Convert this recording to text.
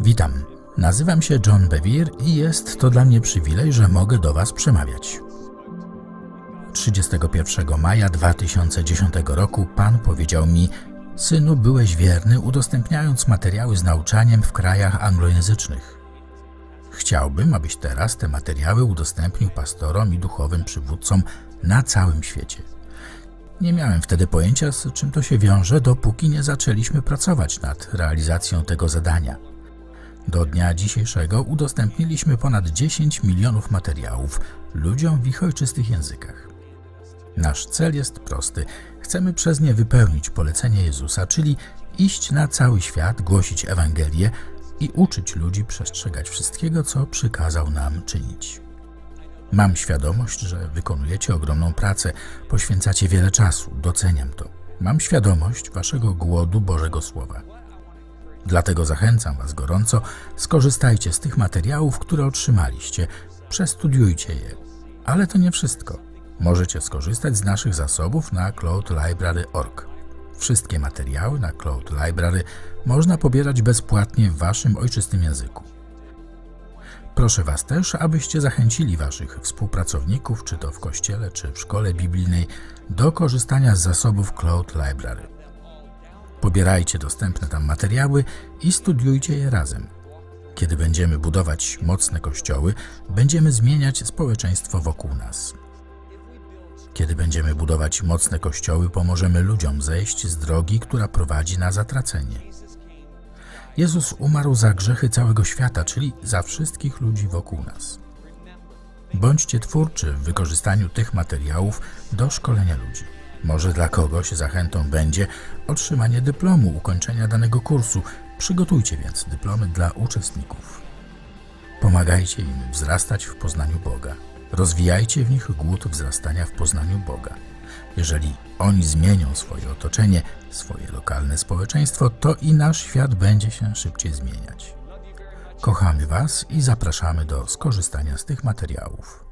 Witam. Nazywam się John Bevere i jest to dla mnie przywilej, że mogę do Was przemawiać. 31 maja 2010 roku Pan powiedział mi: Synu, byłeś wierny, udostępniając materiały z nauczaniem w krajach anglojęzycznych. Chciałbym, abyś teraz te materiały udostępnił pastorom i duchowym przywódcom na całym świecie. Nie miałem wtedy pojęcia, z czym to się wiąże, dopóki nie zaczęliśmy pracować nad realizacją tego zadania. Do dnia dzisiejszego udostępniliśmy ponad 10 milionów materiałów ludziom w ich ojczystych językach. Nasz cel jest prosty. Chcemy przez nie wypełnić polecenie Jezusa, czyli iść na cały świat, głosić Ewangelię i uczyć ludzi przestrzegać wszystkiego, co przykazał nam czynić. Mam świadomość, że wykonujecie ogromną pracę, poświęcacie wiele czasu, doceniam to. Mam świadomość waszego głodu Bożego Słowa. Dlatego zachęcam Was gorąco, skorzystajcie z tych materiałów, które otrzymaliście, przestudiujcie je. Ale to nie wszystko. Możecie skorzystać z naszych zasobów na cloudlibrary.org. Wszystkie materiały na Cloud Library można pobierać bezpłatnie w Waszym ojczystym języku. Proszę Was też, abyście zachęcili Waszych współpracowników, czy to w kościele, czy w szkole biblijnej, do korzystania z zasobów Cloud Library. Pobierajcie dostępne tam materiały i studiujcie je razem. Kiedy będziemy budować mocne kościoły, będziemy zmieniać społeczeństwo wokół nas. Kiedy będziemy budować mocne kościoły, pomożemy ludziom zejść z drogi, która prowadzi na zatracenie. Jezus umarł za grzechy całego świata, czyli za wszystkich ludzi wokół nas. Bądźcie twórczy w wykorzystaniu tych materiałów do szkolenia ludzi. Może dla kogoś zachętą będzie otrzymanie dyplomu ukończenia danego kursu. Przygotujcie więc dyplomy dla uczestników. Pomagajcie im wzrastać w poznaniu Boga. Rozwijajcie w nich głód wzrastania w poznaniu Boga. Jeżeli oni zmienią swoje otoczenie, swoje lokalne społeczeństwo, to i nasz świat będzie się szybciej zmieniać. Kochamy Was i zapraszamy do skorzystania z tych materiałów.